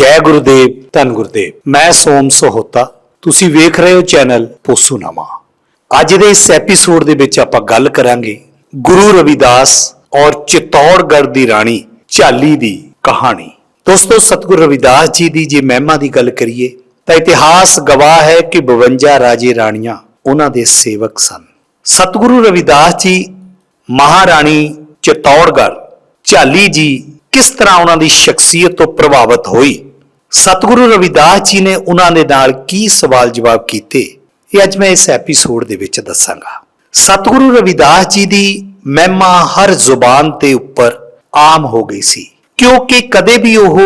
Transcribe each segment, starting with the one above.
ਜੈ ਗੁਰਦੇਵ, ਧੰਨ ਗੁਰਦੇਵ। ਮੈਂ ਸੋਮ ਸਹੋਤਾ। ਤੁਸੀਂ ਵੇਖ ਰਹੇ ਹੋ ਚੈਨਲ ਪੋਸੂਨਾਮਾ ਅੱਜ ਦੇ ਇਸ ਐਪੀਸੋਡ ਦੇ ਵਿੱਚ ਆਪਾਂ ਗੱਲ ਕਰਾਂਗੇ ਗੁਰੂ ਰਵਿਦਾਸ ਔਰ ਚਿਤੌੜਗੜ੍ਹ ਦੀ ਰਾਣੀ ਝਾਲੀ ਦੀ ਕਹਾਣੀ। ਦੋਸਤੋ, ਸਤਿਗੁਰੂ ਰਵਿਦਾਸ ਜੀ ਦੀ ਜੇ ਮਹਿਮਾ ਦੀ ਗੱਲ ਕਰੀਏ, ਤਾਂ ਇਤਿਹਾਸ ਗਵਾਹ ਹੈ ਕਿ 52 ਰਾਜੇ ਰਾਣੀਆਂ ਉਹਨਾਂ ਦੇ ਸੇਵਕ ਸਨ। ਸਤਿਗੁਰੂ ਰਵਿਦਾਸ ਜੀ, ਮਹਾਰਾਣੀ ਚਿਤੌੜਗੜ੍ਹ, ਝਾਲੀ ਜੀ ਕਿਸ ਤਰ੍ਹਾਂ ਉਹਨਾਂ ਦੀ ਸ਼ਖਸੀਅਤ ਤੋਂ ਪ੍ਰਭਾਵਿਤ ਹੋਈ? ਸਤਿਗੁਰੂ ਰਵਿਦਾਸ ਜੀ ਨੇ ਉਹਨਾਂ ਦੇ ਨਾਲ ਕੀ ਸਵਾਲ ਜਵਾਬ ਕੀਤੇ, ਇਹ ਅੱਜ ਮੈਂ ਇਸ ਐਪੀਸੋਡ ਦੇ ਵਿੱਚ ਦੱਸਾਂਗਾ। ਸਤਿਗੁਰੂ ਰਵਿਦਾਸ ਜੀ ਦੀ ਮਹਿਮਾ ਹਰ ਜ਼ੁਬਾਨ ਤੇ ਉੱਪਰ ਆਮ ਹੋ ਗਈ ਸੀ, ਕਿਉਂਕਿ ਕਦੇ ਵੀ ਉਹ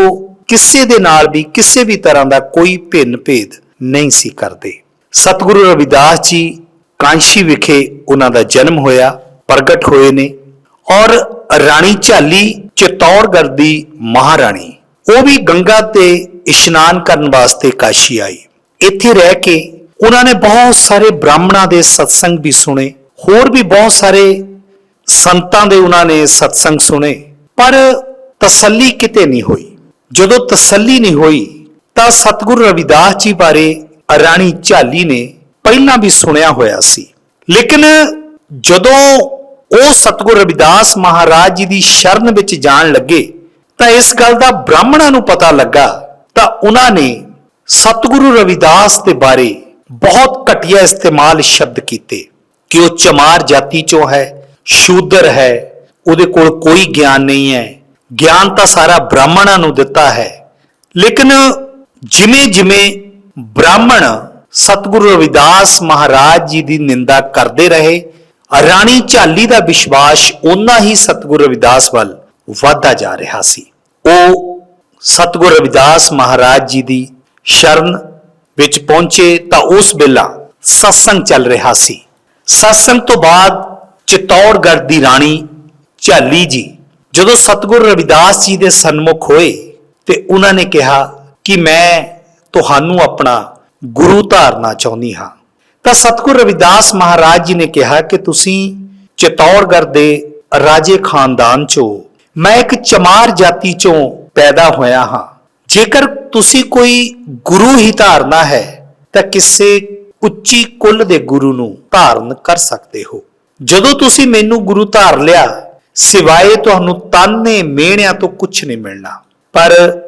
ਕਿਸੇ ਦੇ ਨਾਲ ਵੀ ਕਿਸੇ ਵੀ ਤਰ੍ਹਾਂ ਦਾ ਕੋਈ ਭਿੰਨ ਭੇਦ ਨਹੀਂ ਸੀ ਕਰਦੇ। ਸਤਿਗੁਰੂ ਰਵਿਦਾਸ ਜੀ ਕਾਂਸ਼ੀ ਵਿਖੇ ਉਹਨਾਂ ਦਾ ਜਨਮ ਹੋਇਆ, ਪ੍ਰਗਟ ਹੋਏ ਨੇ ਔਰ ਰਾਣੀ ਝਾਲੀ ਚਿਤੌੜਗੜ੍ਹ ਦੀ ਮਹਾਰਾਣੀ, ਉਹ ਵੀ ਗੰਗਾ ਤੇ ਇਸ਼ਨਾਨ ਕਰਨ ਵਾਸਤੇ ਕਾਸ਼ੀ ਆਈ। ਇੱਥੇ ਰਹਿ ਕੇ ਉਹਨਾਂ ਨੇ ਬਹੁਤ ਸਾਰੇ ਬ੍ਰਾਹਮਣਾਂ ਦੇ ਸਤਸੰਗ ਵੀ ਸੁਣੇ। ਹੋਰ ਵੀ ਬਹੁਤ ਸਾਰੇ ਸੰਤਾਂ ਦੇ ਉਹਨਾਂ ਨੇ ਸਤਸੰਗ ਸੁਣੇ। ਪਰ ਤਸੱਲੀ ਕਿਤੇ ਨਹੀਂ ਹੋਈ। ਜਦੋਂ ਤਸੱਲੀ ਨਹੀਂ ਹੋਈ, ਤਾਂ ਸਤਿਗੁਰੂ ਰਵਿਦਾਸ ਜੀ ਬਾਰੇ ਰਾਣੀ ਝਾਲੀ ਨੇ ਪਹਿਲਾਂ ਵੀ ਸੁਣਿਆ ਹੋਇਆ ਸੀ। ਲੇਕਿਨ ਜਦੋਂ ਉਹ ਸਤਿਗੁਰੂ ਰਵਿਦਾਸ ਮਹਾਰਾਜ ਜੀ ਦੀ ਸ਼ਰਨ ਵਿੱਚ ਜਾਣ ਲੱਗੇ, ਤਾਂ ਇਸ ਗੱਲ ਦਾ ਬ੍ਰਾਹਮਣਾਂ ਨੂੰ ਪਤਾ ਲੱਗਾ ਤਾਂ ਉਹਨਾਂ ਨੇ ਸਤਿਗੁਰੂ ਰਵਿਦਾਸ ਦੇ ਬਾਰੇ ਬਹੁਤ ਘਟੀਆ ਇਸਤੇਮਾਲ ਸ਼ਬਦ ਕੀਤੇ ਕਿ ਉਹ ਚਮਾਰ ਜਾਤੀ ਚੋਂ ਹੈ, ਸ਼ੂਦਰ ਹੈ, ਉਹਦੇ ਕੋਲ ਕੋਈ ਗਿਆਨ ਨਹੀਂ ਹੈ। ਗਿਆਨ ਤਾਂ ਸਾਰਾ ਬ੍ਰਾਹਮਣਾਂ ਨੂੰ ਦਿੱਤਾ ਹੈ। ਲੇਕਿਨ ਜਿਵੇਂ ਜਿਵੇਂ ਬ੍ਰਾਹਮਣ ਸਤਿਗੁਰੂ ਰਵਿਦਾਸ ਮਹਾਰਾਜ ਜੀ ਦੀ ਨਿੰਦਾ ਕਰਦੇ ਰਹੇ, ਰਾਣੀ ਝਾਲੀ ਦਾ ਵਿਸ਼ਵਾਸ ਉਨਾ ਹੀ ਸਤਿਗੁਰੂ ਰਵਿਦਾਸ ਵੱਲ ਵਧਦਾ ਜਾ ਰਿਹਾ ਸੀ। ਉਹ ਸਤਿਗੁਰੂ ਰਵਿਦਾਸ ਮਹਾਰਾਜ ਜੀ ਦੀ ਸ਼ਰਨ ਵਿੱਚ ਪਹੁੰਚੇ ਤਾਂ ਉਸ ਵੇਲਾ ਸਤਸੰਗ ਚੱਲ ਰਿਹਾ ਸੀ। ਸਤਸੰਗ ਤੋਂ ਬਾਅਦ ਚਿਤੌੜਗੜ੍ਹ ਦੀ ਰਾਣੀ ਝਾਲੀ ਜੀ, ਜਦੋਂ ਸਤਿਗੁਰੂ ਰਵਿਦਾਸ ਜੀ ਦੇ ਸਨਮੁਖ ਹੋਏ ਤੇ ਉਹਨਾਂ ਨੇ ਕਿਹਾ ਕਿ ਮੈਂ ਤੁਹਾਨੂੰ ਆਪਣਾ ਗੁਰੂ ਧਾਰਨਾ ਚਾਹੁੰਦੀ ਹਾਂ। ਤਾਂ ਸਤਿਗੁਰੂ ਰਵਿਦਾਸ ਮਹਾਰਾਜ ਜੀ ਨੇ ਕਿਹਾ ਕਿ ਤੁਸੀਂ ਚਿਤੌੜਗੜ੍ਹ ਦੇ ਰਾਜੇ ਖਾਨਦਾਨ ਚੋਂ, ਮੈਂ ਇੱਕ ਚਮਾਰ ਜਾਤੀ ਚੋਂ ਪੈਦਾ ਹੋਇਆ ਹਾਂ। ਜੇਕਰ ਤੁਸੀਂ ਕੋਈ ਗੁਰੂ ਹੀ ਧਾਰਨਾ ਹੈ, ਤਾਂ ਕਿਸੇ ਉੱਚੀ ਕੁੱਲ ਦੇ ਗੁਰੂ ਨੂੰ ਧਾਰਨ ਕਰ ਸਕਦੇ ਹੋ। ਜਦੋਂ ਤੁਸੀਂ ਮੈਨੂੰ ਗੁਰੂ ਧਾਰ ਲਿਆ, ਸਿਵਾਏ ਤੁਹਾਨੂੰ ਤਾਨੇ ਮਿਹਣਿਆਂ ਤੋਂ ਕੁਝ ਨਹੀਂ ਮਿਲਣਾ। ਪਰ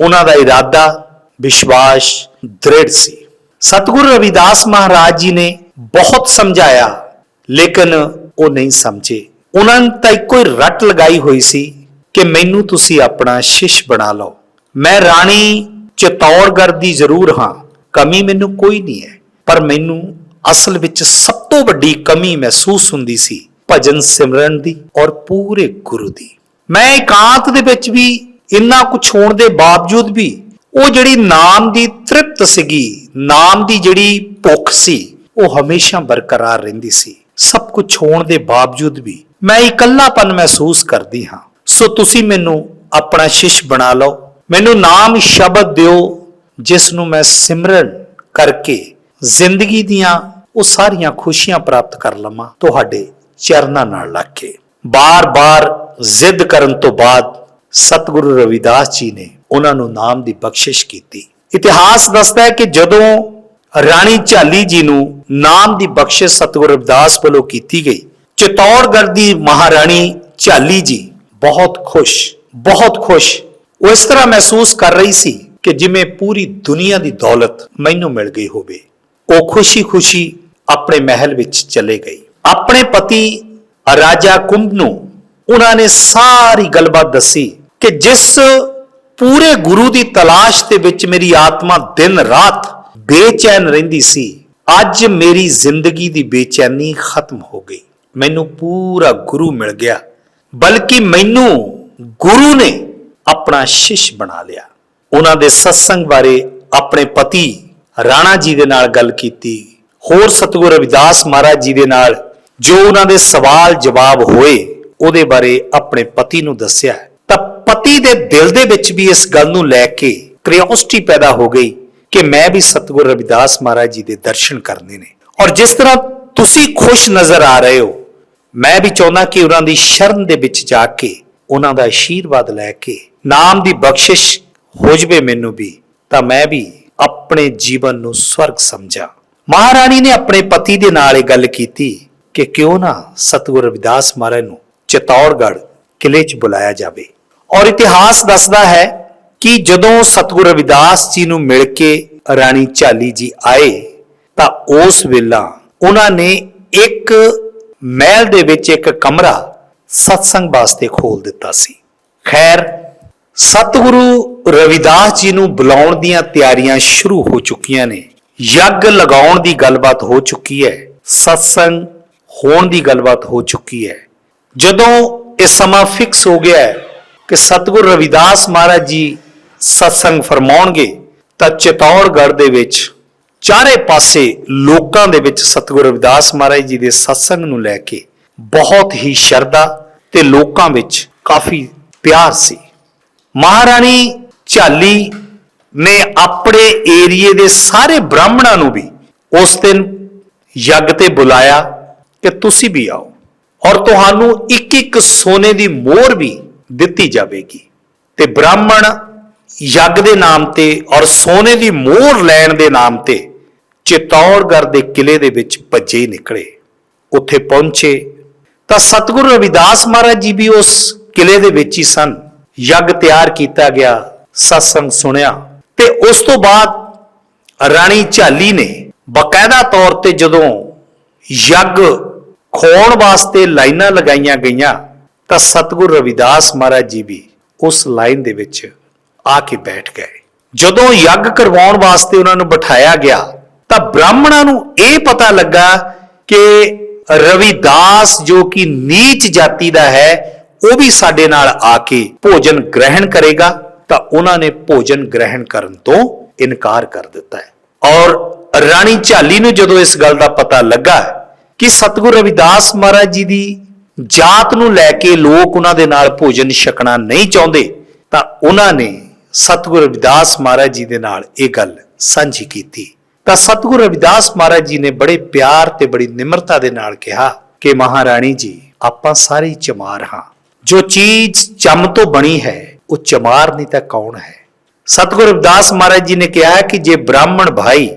ਉਹਨਾਂ ਦਾ ਇਰਾਦਾ, ਵਿਸ਼ਵਾਸ ਦ੍ਰਿੜ ਸੀ। ਸਤਿਗੁਰੂ ਰਵਿਦਾਸ ਮਹਾਰਾਜ ਜੀ ਨੇ ਬਹੁਤ ਸਮਝਾਇਆ, ਲੇਕਿਨ ਉਹ ਨਹੀਂ ਸਮਝੇ। ਉਹਨਾਂ ਨੇ ਤਾਂ ਇੱਕੋ ਹੀ ਰੱਟ ਲਗਾਈ ਹੋਈ ਸੀ ਕਿ ਮੈਨੂੰ ਤੁਸੀਂ ਆਪਣਾ ਸ਼ਿਸ਼ ਬਣਾ ਲਓ। ਮੈਂ ਰਾਣੀ ਚਿਤੌੜਗੜ੍ਹ ਦੀ ਜ਼ਰੂਰ ਹਾਂ, ਕਮੀ ਮੈਨੂੰ ਕੋਈ ਨਹੀਂ ਹੈ, ਪਰ ਮੈਨੂੰ ਅਸਲ ਵਿੱਚ ਸਭ ਤੋਂ ਵੱਡੀ ਕਮੀ ਮਹਿਸੂਸ ਹੁੰਦੀ ਸੀ ਭਜਨ ਸਿਮਰਨ ਦੀ ਔਰ ਪੂਰੇ ਗੁਰੂ ਦੀ। ਮੈਂ ਇਕਾਂਤ ਦੇ ਵਿੱਚ ਵੀ ਇੰਨਾ ਕੁਝ ਹੋਣ ਦੇ ਬਾਵਜੂਦ ਵੀ ਉਹ ਜਿਹੜੀ ਨਾਮ ਦੀ ਤ੍ਰਿਪਤ ਸੀਗੀ, ਨਾਮ ਦੀ ਜਿਹੜੀ ਭੁੱਖ ਸੀ, ਉਹ ਹਮੇਸ਼ਾ ਬਰਕਰਾਰ ਰਹਿੰਦੀ ਸੀ। ਸਭ ਕੁਝ ਹੋਣ ਦੇ ਬਾਵਜੂਦ ਵੀ ਮੈਂ ਇਕੱਲਾਪਨ ਮਹਿਸੂਸ ਕਰਦੀ ਹਾਂ। ਸੋ ਤੁਸੀਂ ਮੈਨੂੰ ਆਪਣਾ ਸ਼ਿਸ਼ ਬਣਾ ਲਓ। ਮੈਨੂੰ ਨਾਮ ਸ਼ਬਦ ਦਿਓ, ਜਿਸ ਨੂੰ ਮੈਂ ਸਿਮਰਨ ਕਰਕੇ ਜ਼ਿੰਦਗੀ ਦੀਆਂ ਉਹ ਸਾਰੀਆਂ ਖੁਸ਼ੀਆਂ ਪ੍ਰਾਪਤ ਕਰ ਲਵਾਂ, ਤੁਹਾਡੇ ਚਰਨਾਂ ਨਾਲ ਲੱਗ ਕੇ ਬਾਰ-ਬਾਰ ਜ਼ਿੱਦ ਕਰਨ ਤੋਂ ਬਾਅਦ ਸਤਿਗੁਰੂ ਰਵਿਦਾਸ ਜੀ ਨੇ ਉਹਨਾਂ ਨੂੰ ਨਾਮ ਦੀ ਬਖਸ਼ਿਸ਼ ਕੀਤੀ। ਇਤਿਹਾਸ ਦੱਸਦਾ ਹੈ ਕਿ ਜਦੋਂ ਰਾਣੀ ਝਾਲੀ ਜੀ ਨੂੰ ਨਾਮ ਦੀ ਬਖਸ਼ਿਸ਼ ਸਤਿਗੁਰੂ ਰਵਿਦਾਸ ਵੱਲੋਂ ਕੀਤੀ ਗਈ ਚਿਤੌੜਗੜ੍ਹ ਦੀ ਮਹਾਰਾਣੀ ਝਾਲੀ ਜੀ ਖੁਸ਼, ਬਹੁਤ ਖੁਸ਼। ਉਹ ਇਸ ਤਰ੍ਹਾਂ ਮਹਿਸੂਸ ਕਰ ਰਹੀ ਸੀ ਕਿ ਜਿਵੇਂ ਪੂਰੀ ਦੁਨੀਆ ਦੀ ਦੌਲਤ ਮੈਨੂੰ ਮਿਲ ਗਈ ਹੋਵੇ। ਉਹ ਖੁਸ਼ੀ-ਖੁਸ਼ੀ ਆਪਣੇ ਮਹਿਲ ਵਿੱਚ ਚਲੇ ਗਈ। ਆਪਣੇ ਪਤੀ ਰਾਜਾ ਕੁੰਭ ਨੂੰ ਉਹਨਾਂ ਨੇ ਸਾਰੀ ਗੱਲਬਾਤ ਦੱਸੀ ਕਿ ਜਿਸ ਪੂਰੇ ਗੁਰੂ ਦੀ ਤਲਾਸ਼ ਦੇ ਵਿੱਚ ਮੇਰੀ ਆਤਮਾ ਦਿਨ ਰਾਤ ਬੇਚੈਨ ਰਹਿੰਦੀ ਸੀ, ਅੱਜ ਮੇਰੀ ਜ਼ਿੰਦਗੀ ਦੀ ਬੇਚੈਨੀ ਖਤਮ ਹੋ ਗਈ। ਮੈਨੂੰ ਪੂਰਾ ਗੁਰੂ ਮਿਲ ਗਿਆ। ਬਲਕਿ ਮੈਨੂੰ ਗੁਰੂ ਨੇ ਆਪਣਾ ਸ਼ਿਸ਼ ਬਣਾ ਲਿਆ। ਉਹਨਾਂ ਦੇ ਸਤਸੰਗ ਬਾਰੇ ਆਪਣੇ ਪਤੀ ਰਾਣਾ ਜੀ ਦੇ ਨਾਲ ਗੱਲ ਕੀਤੀ। ਹੋਰ ਸਤਿਗੁਰੂ ਰਵਿਦਾਸ ਮਹਾਰਾਜ ਜੀ ਦੇ ਨਾਲ ਜੋ ਉਹਨਾਂ ਦੇ ਸਵਾਲ ਜਵਾਬ ਹੋਏ, ਉਹਦੇ ਬਾਰੇ ਆਪਣੇ ਪਤੀ ਨੂੰ ਦੱਸਿਆ। ਤਾਂ ਪਤੀ ਦੇ ਦਿਲ ਦੇ ਵਿੱਚ ਵੀ ਇਸ ਗੱਲ ਨੂੰ ਲੈ ਕੇ ਕ੍ਰਿਓਸਿਟੀ ਪੈਦਾ ਹੋ ਗਈ ਕਿ ਮੈਂ ਵੀ ਸਤਿਗੁਰੂ ਰਵਿਦਾਸ ਮਹਾਰਾਜ ਜੀ ਦੇ ਦਰਸ਼ਨ ਕਰਨੇ ਨੇ। ਔਰ ਜਿਸ ਤਰ੍ਹਾਂ ਤੁਸੀਂ ਖੁਸ਼ ਨਜ਼ਰ ਆ ਰਹੇ ਹੋ, ਮੈਂ ਵੀ ਚਾਹੁੰਦਾ ਕਿ ਉਹਨਾਂ ਦੀ ਸ਼ਰਨ ਦੇ ਵਿੱਚ ਜਾ ਕੇ ਉਹਨਾਂ ਦਾ ਆਸ਼ੀਰਵਾਦ ਲੈ ਕੇ ਨਾਮ ਦੀ ਬਖਸ਼ਿਸ਼ ਹੋ ਜਵੇ ਮੈਨੂੰ ਵੀ, ਤਾਂ ਮੈਂ ਵੀ ਆਪਣੇ ਜੀਵਨ ਨੂੰ ਸਵਰਗ ਸਮਝਾਂ। ਮਹਾਰਾਣੀ ਨੇ ਆਪਣੇ ਪਤੀ ਦੇ ਨਾਲ ਇਹ ਗੱਲ ਕੀਤੀ ਕਿ ਕਿਉਂ ਨਾ ਸਤਿਗੁਰੂ ਰਵਿਦਾਸ ਮਹਾਰਾਜ ਨੂੰ ਚਿਤੌੜਗੜ੍ਹ ਕਿਲੇ 'ਚ ਬੁਲਾਇਆ ਜਾਵੇ। ਔਰ ਇਤਿਹਾਸ ਦੱਸਦਾ ਹੈ ਕਿ ਜਦੋਂ ਸਤਿਗੁਰੂ ਰਵਿਦਾਸ ਜੀ ਨੂੰ ਮਿਲ ਕੇ ਰਾਣੀ ਝਾਲੀ ਜੀ ਆਏ, ਤਾਂ ਉਸ ਵੇਲਾ ਉਹਨਾਂ ਨੇ ਇੱਕ ਮਹਿਲ ਦੇ ਵਿੱਚ ਇੱਕ ਕਮਰਾ ਸਤਸੰਗ ਵਾਸਤੇ ਖੋਲ ਦਿੱਤਾ ਸੀ। ਖੈਰ, ਸਤਿਗੁਰੂ ਰਵਿਦਾਸ ਜੀ ਨੂੰ ਬੁਲਾਉਣ ਦੀਆਂ ਤਿਆਰੀਆਂ ਸ਼ੁਰੂ ਹੋ ਚੁੱਕੀਆਂ ਨੇ। ਯੱਗ ਲਗਾਉਣ ਦੀ ਗੱਲਬਾਤ ਹੋ ਚੁੱਕੀ ਹੈ। ਸਤਸੰਗ ਹੋਣ ਦੀ ਗੱਲਬਾਤ ਹੋ ਚੁੱਕੀ ਹੈ। ਜਦੋਂ ਇਹ ਸਮਾਂ ਫਿਕਸ ਹੋ ਗਿਆ ਹੈ ਕਿ ਸਤਿਗੁਰੂ ਰਵਿਦਾਸ ਮਹਾਰਾਜ ਜੀ ਸਤਸੰਗ ਫਰਮਾਉਣਗੇ, ਤਾਂ ਚਿਤੌੜਗੜ੍ਹ ਦੇ ਵਿੱਚ, ਚਾਰੇ ਪਾਸੇ ਲੋਕਾਂ ਦੇ ਵਿੱਚ ਸਤਿਗੁਰੂ ਰਵਿਦਾਸ ਮਹਾਰਾਜ ਜੀ ਦੇ ਸਤਸੰਗ ਨੂੰ ਲੈ ਕੇ ਬਹੁਤ ਹੀ ਸ਼ਰਧਾ ਤੇ ਲੋਕਾਂ ਵਿੱਚ ਕਾਫੀ ਪਿਆਰ ਸੀ। ਮਹਾਰਾਣੀ ਝਾਲੀ ਨੇ ਆਪਣੇ ਏਰੀਏ ਦੇ ਸਾਰੇ ਬ੍ਰਾਹਮਣਾਂ ਨੂੰ ਵੀ ਉਸ ਦਿਨ ਯੱਗ ਤੇ ਬੁਲਾਇਆ ਕਿ ਤੁਸੀਂ ਵੀ ਆਓ ਔਰ ਤੁਹਾਨੂੰ ਇੱਕ ਇੱਕ ਸੋਨੇ ਦੀ ਮੋਹਰ ਵੀ ਦਿੱਤੀ ਜਾਵੇਗੀ। ਤੇ ਬ੍ਰਾਹਮਣ ਯੱਗ ਦੇ ਨਾਮ ਤੇ ਔਰ ਸੋਨੇ ਦੀ ਮੋਹਰ ਲੈਣ ਦੇ ਨਾਮ ਤੇ ਚਿਤੌੜਗੜ੍ਹ ਦੇ ਕਿਲੇ ਦੇ ਵਿੱਚ ਭੱਜੇ ਨਿਕਲੇ। ਉੱਥੇ ਪਹੁੰਚੇ ਤਾਂ ਸਤਿਗੁਰੂ ਰਵਿਦਾਸ ਮਹਾਰਾਜ ਜੀ ਵੀ ਉਸ ਕਿਲੇ ਦੇ ਵਿੱਚ ਹੀ ਸਨ। ਯੱਗ ਤਿਆਰ ਕੀਤਾ ਗਿਆ, ਸਤਸੰਗ ਸੁਣਿਆ ਤੇ ਉਸ ਤੋਂ ਬਾਅਦ ਰਾਣੀ ਝਾਲੀ ਨੇ ਬਕਾਇਦਾ ਤੌਰ ਤੇ ਜਦੋਂ ਯੱਗ ਖੋਣ ਵਾਸਤੇ ਲਾਈਨਾਂ ਲਗਾਈਆਂ ਗਈਆਂ, ਤਾਂ ਸਤਿਗੁਰੂ ਰਵਿਦਾਸ ਮਹਾਰਾਜ ਜੀ ਵੀ ਉਸ ਲਾਈਨ ਦੇ ਵਿੱਚ ਆ ਕੇ ਬੈਠ ਗਏ। ਜਦੋਂ ਯੱਗ ਕਰਵਾਉਣ ਵਾਸਤੇ ਉਹਨਾਂ ਨੂੰ ਬਿਠਾਇਆ ਗਿਆ, ਤਾਂ ਬ੍ਰਾਹਮਣਾਂ ਨੂੰ ਇਹ ਪਤਾ ਲੱਗਾ ਕਿ ਰਵਿਦਾਸ ਜੋ ਕਿ ਨੀਚ ਜਾਤੀ ਦਾ ਹੈ, ਉਹ ਵੀ ਸਾਡੇ ਨਾਲ ਆ ਕੇ ਭੋਜਨ ਗ੍ਰਹਿਣ ਕਰੇਗਾ, ਤਾਂ ਉਹਨਾਂ ਨੇ ਭੋਜਨ ਗ੍ਰਹਿਣ ਕਰਨ ਤੋਂ ਇਨਕਾਰ ਕਰ ਦਿੱਤਾ ਹੈ। ਔਰ ਰਾਣੀ ਝਾਲੀ ਨੂੰ ਜਦੋਂ ਇਸ ਗੱਲ ਦਾ ਪਤਾ ਲੱਗਾ ਕਿ ਸਤਿਗੁਰੂ ਰਵਿਦਾਸ ਮਹਾਰਾਜ ਜੀ ਦੀ ਜਾਤ ਨੂੰ ਲੈ ਕੇ ਲੋਕ ਉਹਨਾਂ ਦੇ ਨਾਲ ਭੋਜਨ ਛਕਣਾ ਨਹੀਂ ਚਾਹੁੰਦੇ, ਤਾਂ ਉਹਨਾਂ ਨੇ ਸਤਿਗੁਰੂ ਰਵਿਦਾਸ ਮਹਾਰਾਜ ਜੀ ਦੇ ਨਾਲ ਇਹ ਗੱਲ ਸਾਂਝੀ ਕੀਤੀ। ਤਾਂ ਸਤਿਗੁਰੂ ਰਵਿਦਾਸ ਮਹਾਰਾਜ ਜੀ ਨੇ ਬੜੇ ਪਿਆਰ ਤੇ ਬੜੀ ਨਿਮਰਤਾ ਦੇ ਨਾਲ ਕਿਹਾ ਕਿ ਮਹਾਰਾਣੀ ਜੀ, ਆਪਾਂ ਸਾਰੇ ਚਮਾਰ ਹਾਂ। ਜੋ ਚੀਜ਼ ਚਮ ਤੋਂ ਬਣੀ ਹੈ, ਉਹ ਚਮਾਰ ਨਹੀਂ ਤਾਂ ਕੌਣ ਹੈ? ਸਤਿਗੁਰੂ ਰਵਿਦਾਸ ਮਹਾਰਾਜ ਜੀ ਨੇ ਕਿਹਾ ਕਿ ਜੇ ਬ੍ਰਾਹਮਣ ਭਾਈ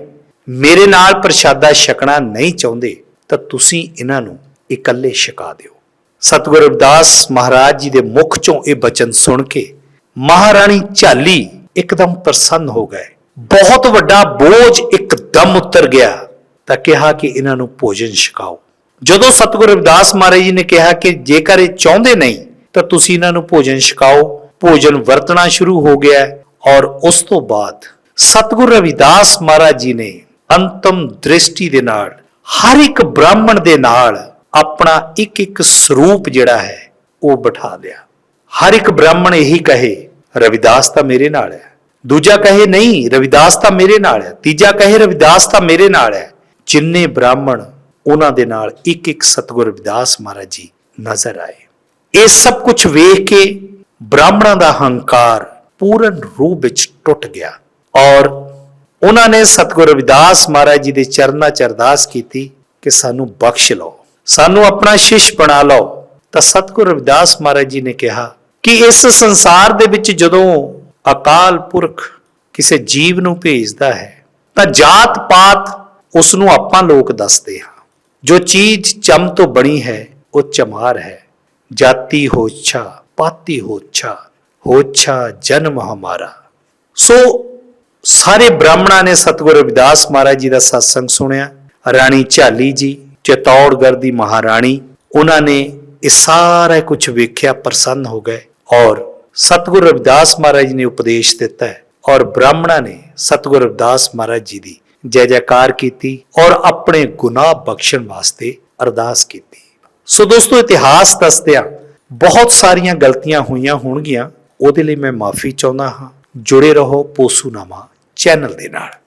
ਮੇਰੇ ਨਾਲ ਪ੍ਰਸ਼ਾਦਾ ਛਕਣਾ ਨਹੀਂ ਚਾਹੁੰਦੇ, ਤਾਂ ਤੁਸੀਂ ਇਹਨਾਂ ਨੂੰ ਇਕੱਲੇ ਛਕਾ ਦਿਓ। ਸਤਿਗੁਰੂ ਰਵਿਦਾਸ ਮਹਾਰਾਜ ਜੀ ਦੇ ਮੁਖ ਚੋਂ ਇਹ ਬਚਨ ਸੁਣ ਕੇ ਮਹਾਰਾਣੀ ਝਾਲੀ ਇੱਕਦਮ ਪ੍ਰਸੰਨ ਹੋ ਗਏ। ਬਹੁਤ ਵੱਡਾ ਬੋਝ ਇੱਕਦਮ ਉਤਰ ਗਿਆ ਤਾਂ ਕਿਹਾ ਕਿ ਇਹਨਾਂ ਨੂੰ ਭੋਜਨ ਛਕਾਓ। ਜਦੋਂ ਸਤਿਗੁਰੂ ਰਵਿਦਾਸ ਮਹਾਰਾਜ ਜੀ ਨੇ ਕਿਹਾ ਕਿ ਜੇਕਰ ਇਹ ਚਾਹੁੰਦੇ ਨਹੀਂ, ਤਾਂ ਤੁਸੀਂ ਇਹਨਾਂ ਨੂੰ ਭੋਜਨ ਛਕਾਓ। ਭੋਜਨ ਵਰਤਣਾ ਸ਼ੁਰੂ ਹੋ ਗਿਆ ਔਰ ਉਸ ਤੋਂ ਬਾਅਦ ਸਤਿਗੁਰੂ ਰਵਿਦਾਸ ਮਹਾਰਾਜ ਜੀ ਨੇ ਅੰਤਮ ਦ੍ਰਿਸ਼ਟੀ ਦੇ ਨਾਲ, ਹਰ ਇੱਕ ਬ੍ਰਾਹਮਣ ਦੇ ਨਾਲ ਆਪਣਾ ਇੱਕ ਇੱਕ ਸਰੂਪ ਜਿਹੜਾ ਹੈ, ਉਹ ਬਿਠਾ ਲਿਆ। ਹਰ ਇੱਕ ਬ੍ਰਾਹਮਣ ਇਹੀ ਕਹੇ, ਰਵਿਦਾਸ ਤਾਂ ਮੇਰੇ ਨਾਲ ਹੈ। ਦੂਜਾ ਕਹੇ, ਨਹੀਂ, ਰਵਿਦਾਸ ਤਾਂ ਮੇਰੇ ਨਾਲ ਹੈ। ਤੀਜਾ ਕਹੇ, ਰਵਿਦਾਸ ਤਾਂ ਮੇਰੇ ਨਾਲ ਹੈ। ਜਿੰਨੇ ਬ੍ਰਾਹਮਣ ਉਹਨਾਂ ਦੇ ਨਾਲ ਇੱਕ ਇੱਕ ਸਤਿਗੁਰੂ ਰਵਿਦਾਸ ਮਹਾਰਾਜ ਜੀ ਨਜ਼ਰ ਆਏ। ਇਹ ਸਭ ਕੁਝ ਵੇਖ ਕੇ ਬ੍ਰਾਹਮਣਾਂ ਦਾ ਹੰਕਾਰ ਪੂਰਨ ਰੂਪ ਵਿੱਚ ਟੁੱਟ ਗਿਆ ਔਰ ਉਹਨਾਂ ਨੇ ਸਤਿਗੁਰੂ ਰਵਿਦਾਸ ਮਹਾਰਾਜ ਜੀ ਦੇ ਚਰਨਾਂ 'ਚ ਅਰਦਾਸ ਕੀਤੀ ਕਿ ਸਾਨੂੰ ਬਖਸ਼ ਲਓ, ਸਾਨੂੰ ਆਪਣਾ ਸ਼ਿਸ਼ ਬਣਾ ਲਓ। ਤਾਂ ਸਤਿਗੁਰੂ ਰਵਿਦਾਸ ਮਹਾਰਾਜ ਜੀ ਨੇ ਕਿਹਾ ਕਿ ਇਸ ਸੰਸਾਰ ਦੇ ਵਿੱਚ ਜਦੋਂ ਅਕਾਲ ਪੁਰਖ ਕਿਸੇ ਜੀਵ ਨੂੰ ਭੇਜਦਾ ਹੈ, ਤਾਂ ਜਾਤ ਪਾਤ ਉਸ ਨੂੰ ਆਪਾਂ ਲੋਕ ਦੱਸਦੇ ਹਾਂ। ਜੋ ਚੀਜ਼ ਚਮ ਤੋਂ ਬਣੀ ਹੈ, ਉਹ ਚਮਾਰ ਹੈ। ਜਾਤੀ ਹੋਛਾ ਪਾਤੀ ਹੋਛਾ ਹੋਛਾ ਜਨਮ ਹਮਾਰਾ। ਸੋ ਸਾਰੇ ਬ੍ਰਾਹਮਣਾਂ ਨੇ ਸਤਿਗੁਰੂ ਰਵਿਦਾਸ ਮਹਾਰਾਜ ਜੀ ਦਾ ਸਤਸੰਗ ਸੁਣਿਆ। ਰਾਣੀ ਝਾਲੀ ਜੀ, ਚਿਤੌੜਗੜ੍ਹ ਦੀ ਮਹਾਰਾਣੀ, ਉਹਨਾਂ ਨੇ ਇਹ ਸਾਰਾ ਕੁਝ ਵੇਖਿਆ, ਪ੍ਰਸੰਨ ਹੋ ਗਏ ਔਰ ਸਤਿਗੁਰੂ ਰਵਿਦਾਸ ਮਹਾਰਾਜ ਜੀ ਨੇ ਉਪਦੇਸ਼ ਦਿੱਤਾ ਹੈ ਔਰ ਬ੍ਰਾਹਮਣਾਂ ਨੇ ਸਤਿਗੁਰੂ ਰਵਿਦਾਸ ਮਹਾਰਾਜ ਜੀ ਦੀ ਜੈ ਜੈਕਾਰ ਕੀਤੀ ਔਰ ਆਪਣੇ ਗੁਨਾਹ ਬਖਸ਼ਣ ਵਾਸਤੇ ਅਰਦਾਸ ਕੀਤੀ। ਸੋ ਦੋਸਤੋ, ਇਤਿਹਾਸ ਦੱਸਦਿਆਂ ਬਹੁਤ ਸਾਰੀਆਂ ਗਲਤੀਆਂ ਹੋਈਆਂ ਹੋਣਗੀਆਂ, ਉਹਦੇ ਲਈ ਮੈਂ ਮਾਫੀ ਚਾਹੁੰਦਾ ਹਾਂ। ਜੁੜੇ ਰਹੋ ਪੋਸੂਨਾਮਾ ਚੈਨਲ ਦੇ ਨਾਲ।